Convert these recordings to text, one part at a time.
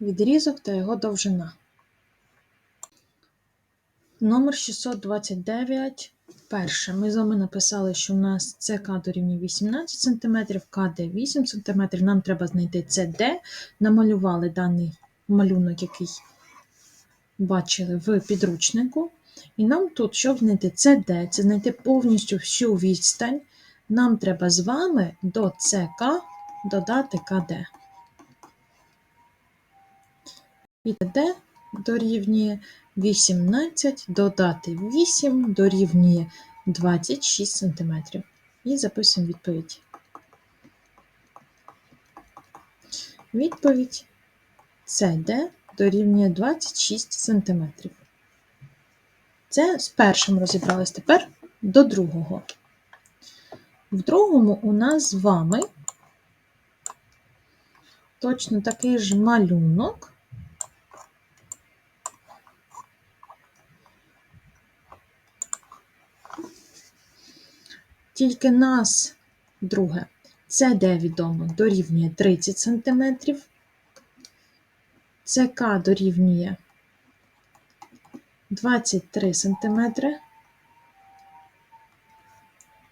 відрізок та його довжина. Номер 629. Перше. Ми з вами написали, що у нас ЦК дорівнює 18 см, КД 8 см. Нам треба знайти ЦД. Намалювали даний малюнок, який бачили в підручнику. І нам тут, щоб знайти ЦД, це знайти повністю всю відстань, нам треба з вами до ЦК додати КД. І КД дорівнює 18, додати 8 дорівнює 26 см. І записуємо відповідь. Відповідь СД дорівнює 26 см. Це з першим розібрались. Тепер до другого. В другому у нас з вами точно такий ж малюнок. Тільки нас друге. Це де відомо дорівнює 30 см. ЦК дорівнює 23 см.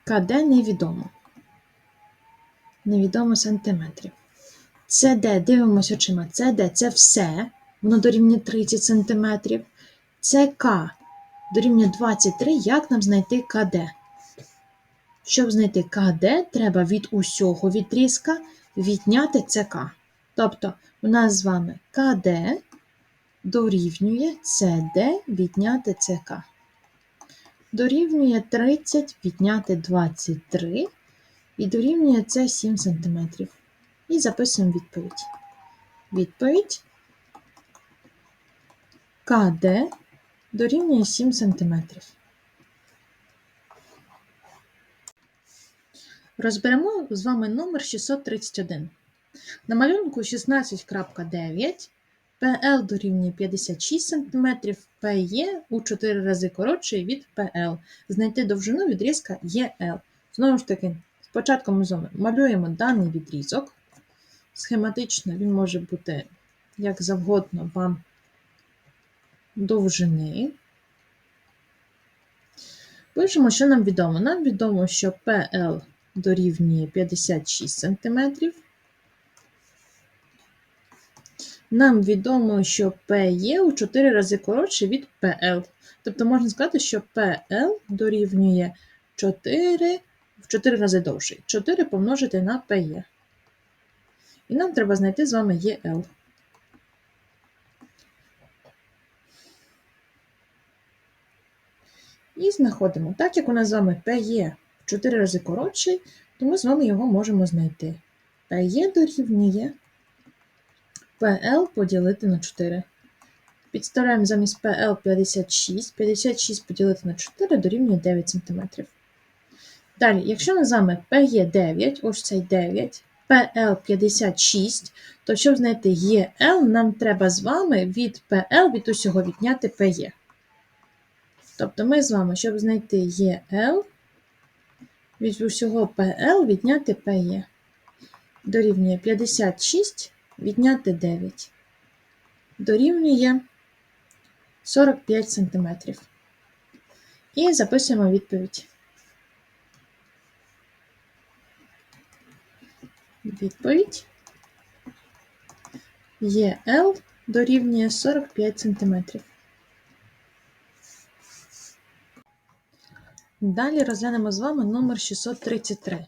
КД невідомо. Невідомо сантиметрів. ЦД, дивимося очима. ЦД це все. Воно дорівнює 30 см. ЦК дорівнює 23. Як нам знайти КД? Щоб знайти КД, треба від усього відрізка відняти ЦК. Тобто, у нас з вами КД дорівнює СД відняти ЦК. Дорівнює 30 відняти 23 і дорівнює це 7 см. І записуємо відповідь. Відповідь КД дорівнює 7 см. Розберемо з вами номер 631. На малюнку 16.9 PL дорівнює 56 см, PE у 4 рази коротший від PL. Знайти довжину відрізка EL. Знову ж таки, спочатку ми з малюємо даний відрізок. Схематично він може бути як завгодно вам довжини. Пишемо, що нам відомо. Нам відомо, що PL дорівнює 56 см. Нам відомо, що P є у 4 рази коротше від PL. Тобто можна сказати, що PL дорівнює 4 в 4 рази довший. 4 помножити на PE. І нам треба знайти з вами EL. І знаходимо. Так як у нас з вами PE в 4 рази коротший, то ми з вами його можемо знайти. PE дорівнює PL поділити на 4. Підставляємо замість PL 56. 56 поділити на 4 дорівнює 9 см. Далі, якщо ми з вами PE 9, ось цей 9, PL 56, то щоб знайти EL, нам треба з вами від PL від усього відняти PE. Тобто ми з вами, щоб знайти EL, від усього PL відняти PE. Дорівнює 56 відняти 9. Дорівнює 45 см. І записуємо відповідь. Відповідь ЄЛ дорівнює 45 см. Далі розглянемо з вами номер 633.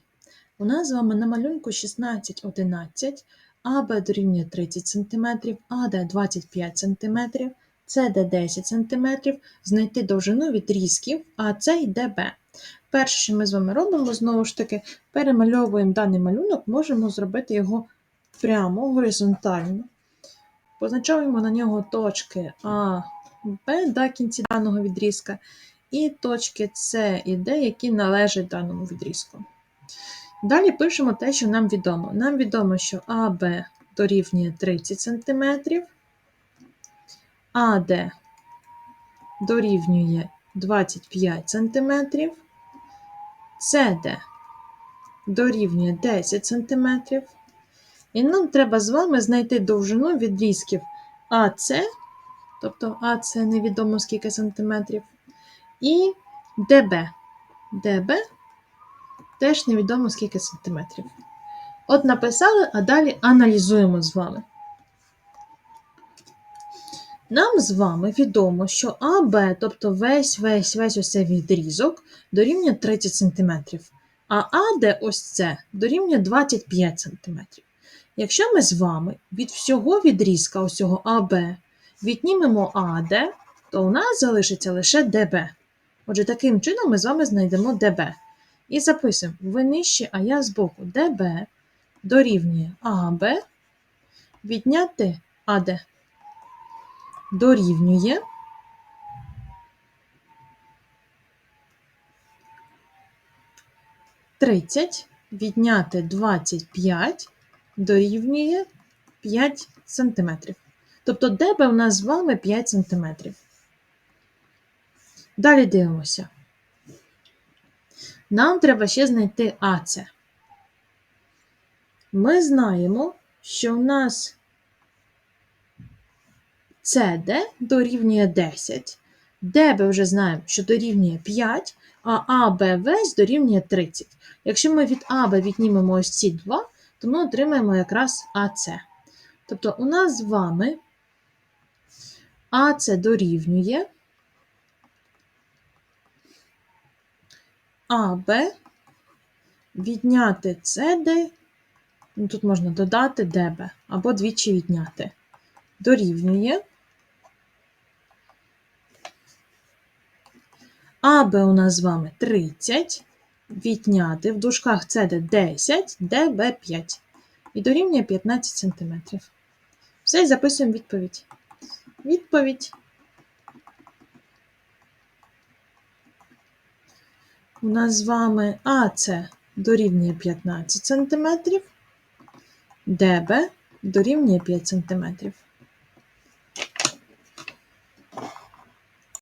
У нас з вами на малюнку 1611, АБ дорівнює 30 см, АД 25 см, СД 10 см, знайти довжину відрізків АЦ і ДБ. Перше, що ми з вами робимо, знову ж таки, перемальовуємо даний малюнок, можемо зробити його прямо горизонтально. Позначаємо на нього точки А, Б до кінці даного відрізка, і точки С і Д, які належать даному відрізку. Далі пишемо те, що нам відомо. Нам відомо, що АБ дорівнює 30 см, АД дорівнює 25 см, СД дорівнює 10 см, І нам треба з вами знайти довжину відрізків АС, тобто АС невідомо скільки сантиметрів, і ДБ. ДБ теж невідомо скільки сантиметрів. От написали, а далі аналізуємо з вами. Нам з вами відомо, що АБ, тобто весь весь весь ось цей відрізок, дорівнює 30 см, а АД ось це дорівнює 25 см. Якщо ми з вами від всього відрізка ось цього АБ віднімемо АД, то у нас залишиться лише ДБ. Отже, таким чином ми з вами знайдемо ДБ. І записуємо ви нижче, а я збоку. ДБ дорівнює АБ відняти АД. Дорівнює тридцять відняти 25 дорівнює 5 см. Тобто ДБ у нас з вами 5 см. Далі дивимося. Нам треба ще знайти АЦ. Ми знаємо, що у нас CD дорівнює 10, ДБ вже знаємо, що дорівнює 5, а АБ весь дорівнює 30. Якщо ми від АБ віднімемо ось ці два, то ми отримаємо якраз АЦ. Тобто у нас з вами АЦ дорівнює АБ відняти CD, ну, тут можна додати ДБ, або двічі відняти. Дорівнює. АБ у нас з вами 30, відняти в дужках CD 10, ДБ 5. І дорівнює 15 см. Все, і записуємо відповідь. Відповідь. У нас з вами АЦ дорівнює 15 см, ДБ дорівнює 5 см.